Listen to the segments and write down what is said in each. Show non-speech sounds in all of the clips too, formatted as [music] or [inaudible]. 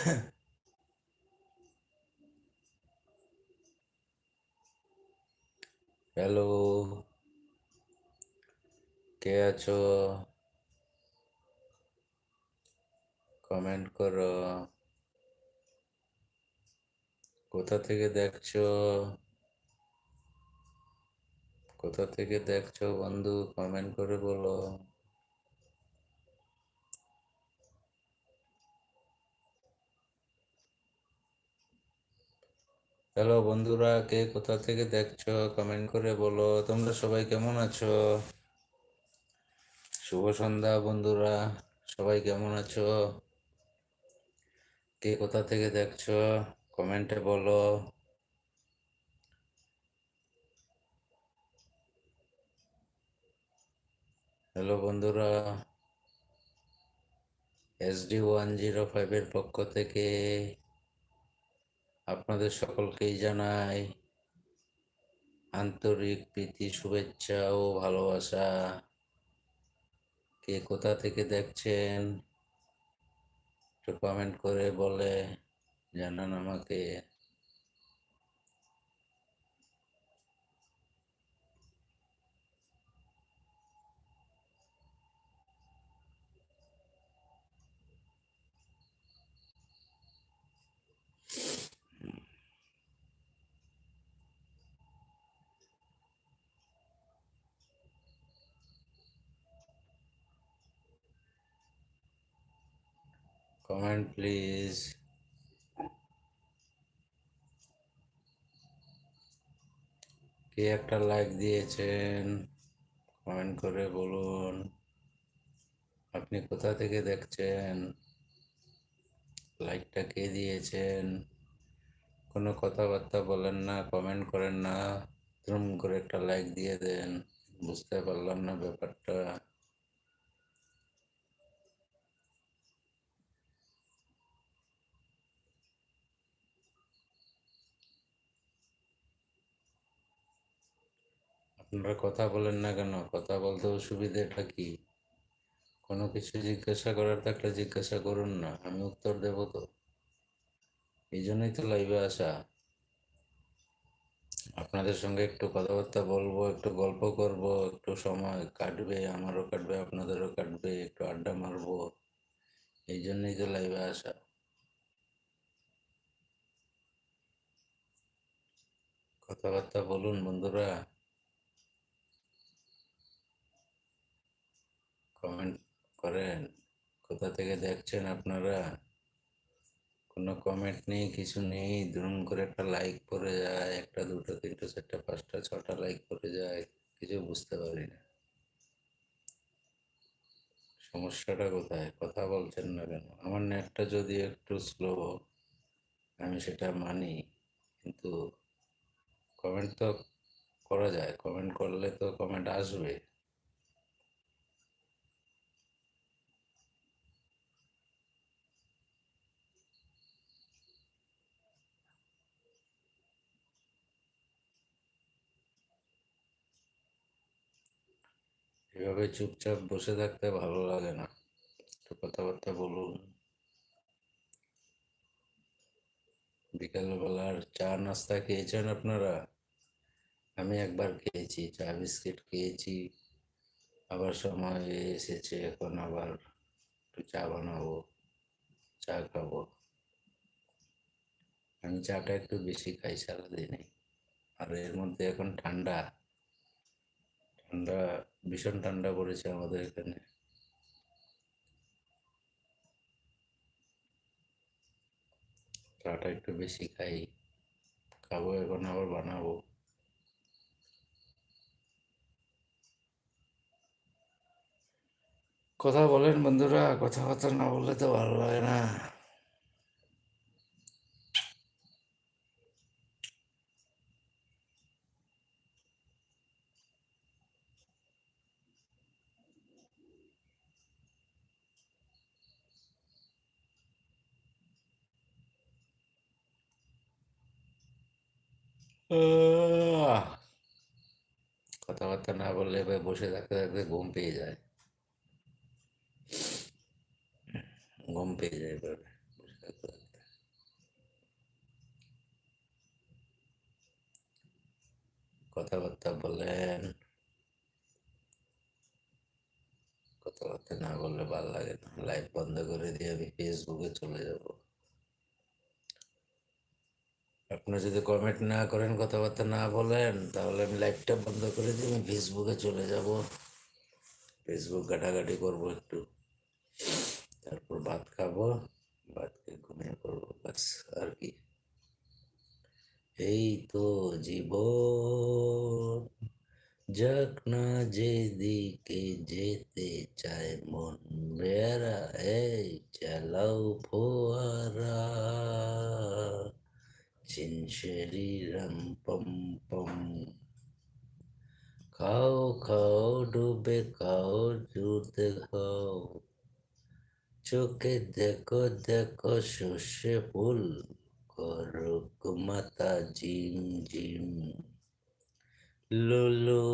[laughs] Hello কে আছো? Comment করো। কোথা থেকে দেখছ? কোথা থেকে দেখছ বন্ধু? কমেন্ট করে বলো। হ্যালো বন্ধুরা, কে কোথা থেকে দেখছ? কমেন্ট করে বলো। তোমরা সবাই কেমন আছো? শুভ সন্ধ্যা বন্ধুরা, সবাই কেমন আছো? কে কোথা থেকে দেখছ? কমেন্টে বলো। হ্যালো বন্ধুরা এসডি ওয়ান জিরো ফাইভের পক্ষ থেকে আপনাদের সকলকেই জানাই আন্তরিক প্রীতি, শুভেচ্ছা ও ভালোবাসা। কে কোথা থেকে দেখছেন একটু কমেন্ট করে বলে জানান আমাকে। কমেন্ট প্লিজ কে একটা লাইক দিয়েছেন? কমেন্ট করে বলুন। আপনি কোথা থেকে দেখছেন? লাইকটা কে দিয়েছেন? কোনো কথাবার্তা বলেন না কমেন্ট করেন না। দ্রুম করে একটা লাইক দিয়ে দেন। বুঝতে পারলাম না ব্যাপারটা। আপনারা কথা বলেন না কেন? কথা বলতে অসুবিধাটা কি? কোনো কিছু জিজ্ঞাসা করার থাকলে জিজ্ঞাসা করুন না, আমি উত্তর দেব তো। এই জন্যই তো লাইভে আসা। আপনাদের সঙ্গে একটু কথাবার্তা বলব, একটু গল্প করব, একটু সময় কাটবে, আমারও কাটবে, আপনাদেরও কাটবে, একটু আড্ডা মারবো। এই জন্যই তো লাইভে আসা। কথাবার্তা বলুন বন্ধুরা। কমেন্ট করেন। কোথা থেকে দেখছেন আপনারা? কোনো কমেন্ট নেই, কিছু নেই। দুরুম করে একটা লাইক পড়ে যায়, একটা, দুটো, তিনটে, চারটা, পাঁচটা, ছটা লাইক পড়ে যায়। কিছু বুঝতে পারি না। সমস্যাটা কোথায়? কথা বলছেন না কেন? আমার নেটটা যদি একটু স্লো আমি সেটা মানি। কিন্তু কমেন্ট তো করা যায়। কমেন্ট করলে তো কমেন্ট আসবে। এভাবে চুপচাপ বসে থাকতে ভালো লাগে না। একটু কথাবার্তা বলুন। বিকালবেলার চা নাস্তা খেয়েছেন আপনারা? আমি একবার খেয়েছি, চা বিস্কিট খেয়েছি। আবার সময় এসেছে, এখন আবার একটু চা বানাবো, চা খাব। আমি চাটা একটু বেশি খাই সারাদিনে আর এর মধ্যে এখন ঠান্ডা। ঠান্ডা, ভীষণ ঠান্ডা পড়েছে আমাদের এখানে। চাটা একটু বেশি খাই। খাব, এখন আবার বানাবো। কথা বলেন বন্ধুরা, কথাবার্তা না বললে তো ভালো লাগে না। কথাবার্তা না বললে বসে থাকতে থাকতে ঘুম পেয়ে যায়। ঘুম পেয়ে যায় কথাবার্তা বলেন কথাবার্তা না বললে ভালো লাগে না। লাইভ বন্ধ করে দিয়ে আমি ফেসবুকে চলে যাব। আপনারা যদি কমেন্ট না করেন, কথাবার্তা না বলেন, তাহলে আমি লাইভটা বন্ধ করে দিয়ে আমি ফেসবুকে চলে যাব। ফেসবুক ঘাটাঘাটি করব একটু। তারপর ভাত খাব ভাত ঘুমিয়ে পড়ব বাস আর কি। এই তো জীবন, যাক না যেদিকে যেতে চায় মন বেড়া এই চালাও ফোয়ারা। শরীরম পম পম খাও খাও ডুবে খাও দুধ খাও চোখে দেখো দেখো শস্যে ফুল করুক মাতা জিম জিম লোলো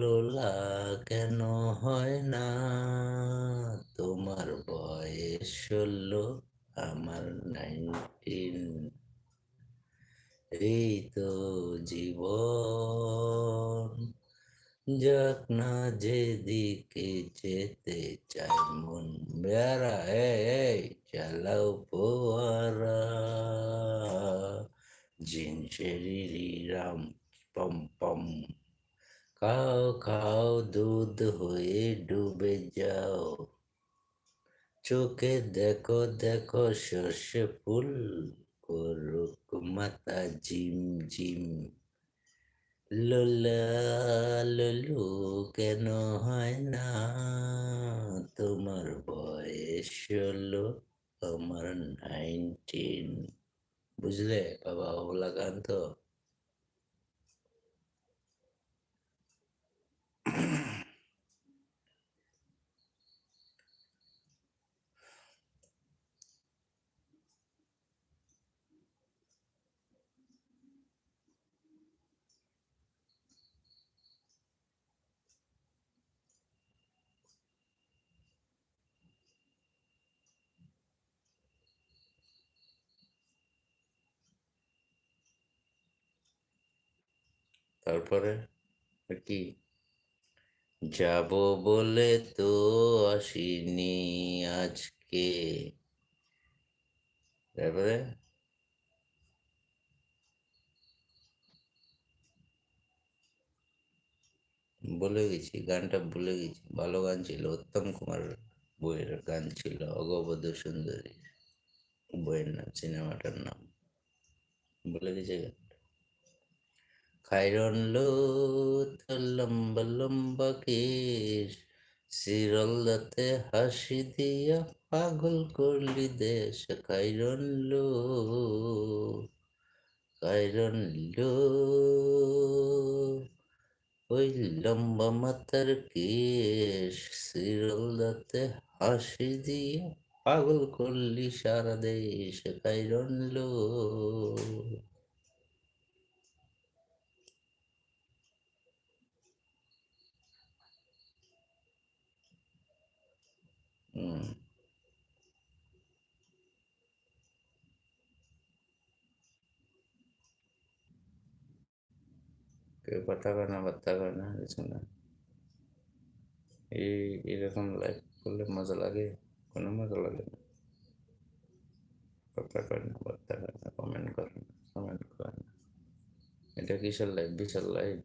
লোলা কেন হয় না তোমার বয়স ষোলো আমার নাইনটিন এই তো জীবন যাক না যেদিকে যেতে চাই, মন বেড়া এই চালাও পোয়ারা জিন রাম, পম পম। খাও খাও, দুধ হয়ে ডুবে যাও। চোখে দেখো দেখো শস্য ফুল। করুক মাতা জিম জিম লোলা কেন হয় না তোমার বয়স হলো আমার নাইনটিন বুঝলে বাবা ওলা তারপরে আর কি? যাব বলে তো আসিনি আজকে। তারপরে? বলে গেছি, গানটা ভুলে গেছি। ভালো গান ছিল, উত্তম কুমার বইয়ের গান ছিল অগবধ সুন্দরী বইয়ের নাম, সিনেমাটার নাম। বলে গেছে। গানটা খাইরন লো তোর লম্বা লম্বা কেশ সিরল্লাতে হাসি দিয়া পাগল করলি দেশ। খাইরন লো ওই লম্বা মাথার কেশ। সিরল্লাতে হাসি দিয়া পাগল করলি সারা দেশ। খাইরন হুম। কেউ কথা কয় না, বার্তা কয় না, কিছু না। এই, এরকম লাইভ করলে মজা লাগে? কোনো মজা লাগে না। কথা কয় না, বার্তা কয় না কমেন্ট করে না কমেন্ট করে না। এটা কিসের লাইভ বিশাল লাইভ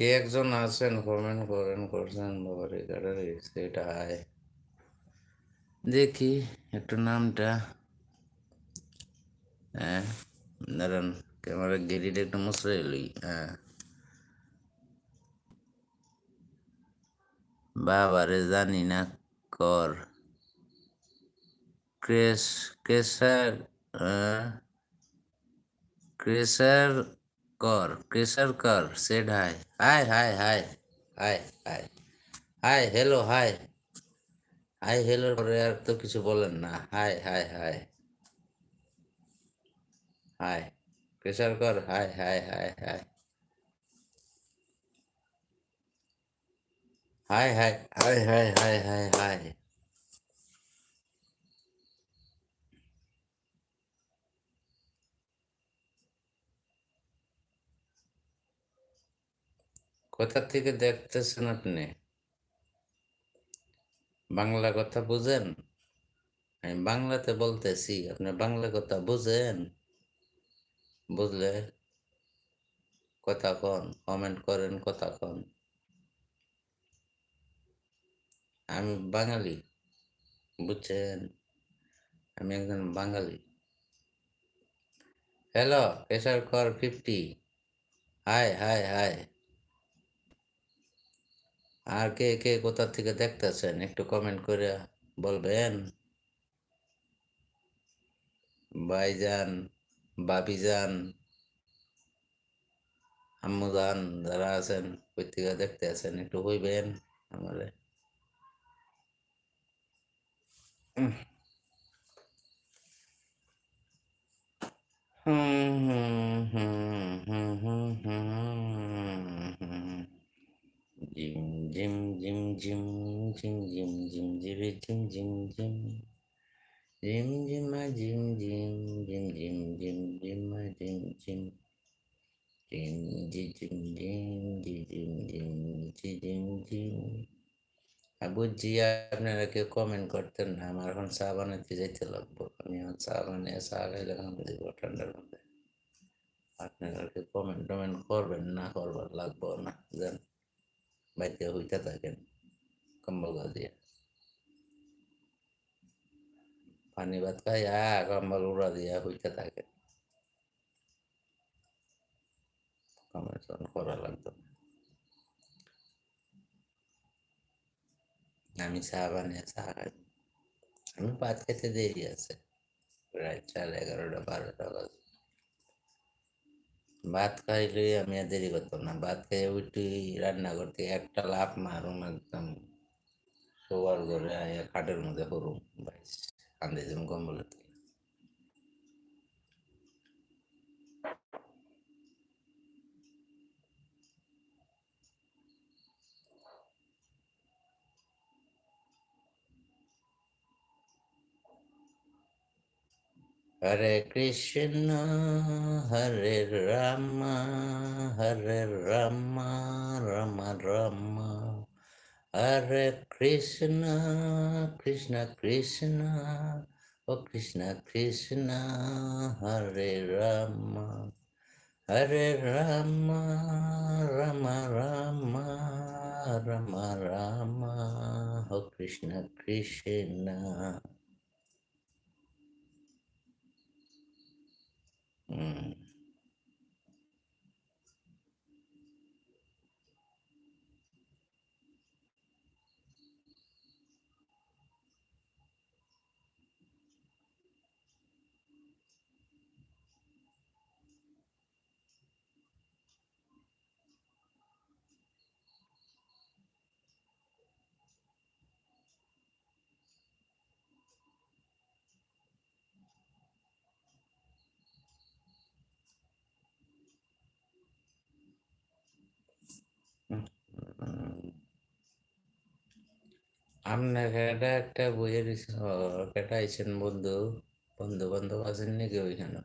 কে একজন আছেন? কমেন্ট করেন, করছেন সেটা আয়। দেখি, একটু নামটা। হ্যাঁ দাঁড়ান, ক্যামেরা গেরিটা একটু মুসরে এলই হ্যাঁ। বাবারে, জানি না, কর। ক্রেস ক্রেসার ক্রেসার কর ক্রেসার কর shed hi hi hi hi hi hi hi hello hi hi hello পরে আর তো কিছু বলেন না hi hi hi hi pressure কর hi hi hi hi hi hi hi hi hi hi hi কোথা থেকে দেখতেছেন আপনি? বাংলা কথা বুঝেন? আমি বাংলাতে বলতেছি, আপনি বাংলা কথা বুঝেন? বুঝলে কথা কন কমেন্ট করেন কথা কন। আমি বাঙালি, বুঝছেন? আমি একজন বাঙালি। হ্যালো প্রেসার কর ফিফটি হাই হাই হাই আর কে কে কোথা থেকে দেখতেছেন? একটু কমেন্ট করে বলবেন। ভাইজান বাবিজান আম্মুজান যারা আছেন থেকে দেখতে আছেন? একটু হইবেন আমারে। হুম হুম হুম হুম হুম হুম। জিম জিম জিম জিম জিম জিম জিম জিরে জিম জিম জিম জিম জিমা জিম জিম জিম জিম জিম জিমা জিম জিম জিম জি জিম জিম জি জিম জিম জি জিম জিম আর বুঝছি আপনারা কেউ কমেন্ট করতেন না আমার এখন চা বানাতে যাইতে লাগবো আমি এখন চা বানিয়ে চা খাইলে আমাকে দিব ঠান্ডার মধ্যে আপনারা কেউ কমেন্ট টমেন্ট করবেন না করবার লাগবো না बैठ के हुई था ताकि कम्बल उड़ा दिया पानी बात का या कम्बल उड़ा दिया हुई था ताकि कम्बल से खोला लग तो हमी साबन या सागर हमी बात कहते दे दिया से राइट चलेगा रोड़ा बार रोड़ा ভাত খাইলে আমি আর দেরি করতাম না। ভাত খাই উঠি, রান্না করতে, একটা লাফ মারুম একদম। শোয়ার ঘরে খাটের মধ্যে হরুম বাইস কান্দে যেমন কম্বলের হরে কৃষ্ণ হরে রাম হরে রাম রাম রাম হরে কৃষ্ণ কৃষ্ণ কৃষ্ণ ও কৃষ্ণ কৃষ্ণ হরে রাম হরে রাম রাম রাম রাম রাম ও কৃষ্ণ কৃষ্ণ হুম আপনার এটা একটা বইয়ের কেটা আইছেন বন্ধু। বন্ধু বান্ধব আছেন নাকি ওইখানে?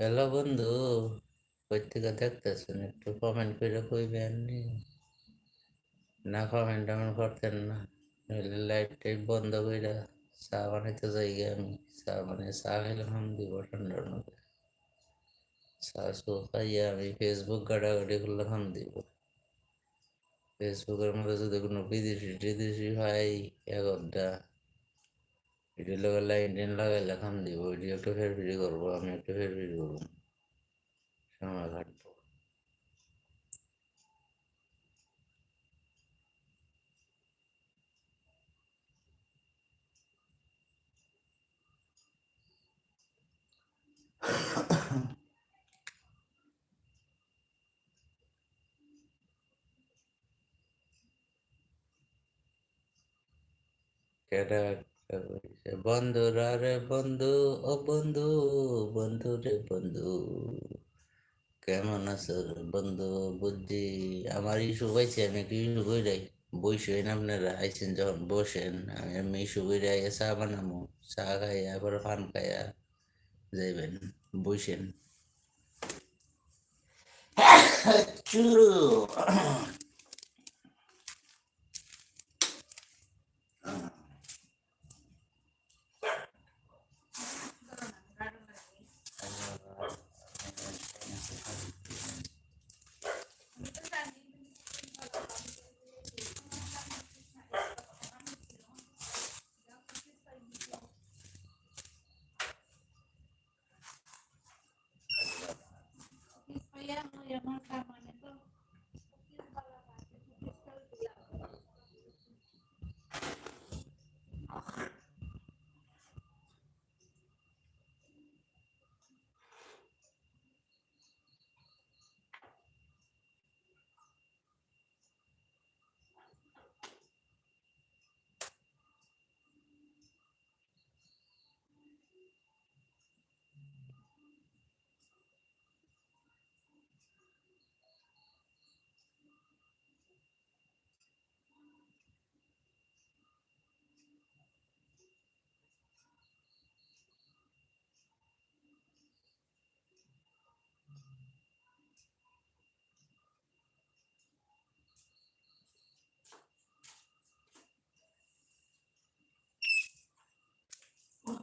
হ্যালো বন্ধু থেকে দেখতেছেন? একটু কমেন্ট করে কইবেন নি? কমেন্ট টমেন্ট করতেন না। নইলে লাইট টাইট বন্ধ কইরা চা বানাইতে যাই আমি। চা বানিয়ে চা খাইলে হাম দিব ঠান্ডার মধ্যে। চা চো আমি ফেসবুক গাড়াগাড়ি করলে হাম দিব ফেসবুকের মধ্যে যদি কোনো বিদেশি টিদেশি ভাই এগরটা এটির লগে লাইন টেন লাগাইলে খাম দিব এটি একটু ফের ফিরি করব, আমি একটু ফের ফিরি করব। সময় কাটবো। কেডা কইছে, বন্ধুরা রে বন্ধু ও বন্ধু বন্ধু রে বন্ধু। কেমন আছো বন্ধু বুদ্ধি আমার ইস্যু পাইছে আমি একটু ইস্যু কইরাই। বসেন আপনারা আইছেন যখন বসেন। আমি ইস্যু কইরা আইয়া চা বানামো। চা খাইয়া আবার পান খাইয়া যাইবেন বসেন [coughs] Churu.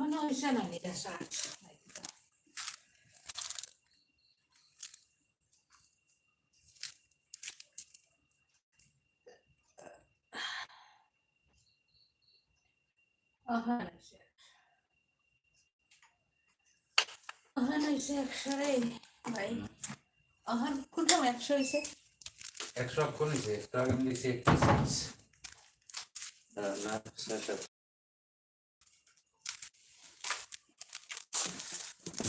Ojalá esa la mira sac. Ojalá sea. Ojalá sea একশো রে ভাই অহান কোনটা একশো হয়েছে একশো অক্ষর নিচে একটু আগে আমি দিচ্ছি একটি সিক্স না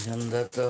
সন্ধ্যা তো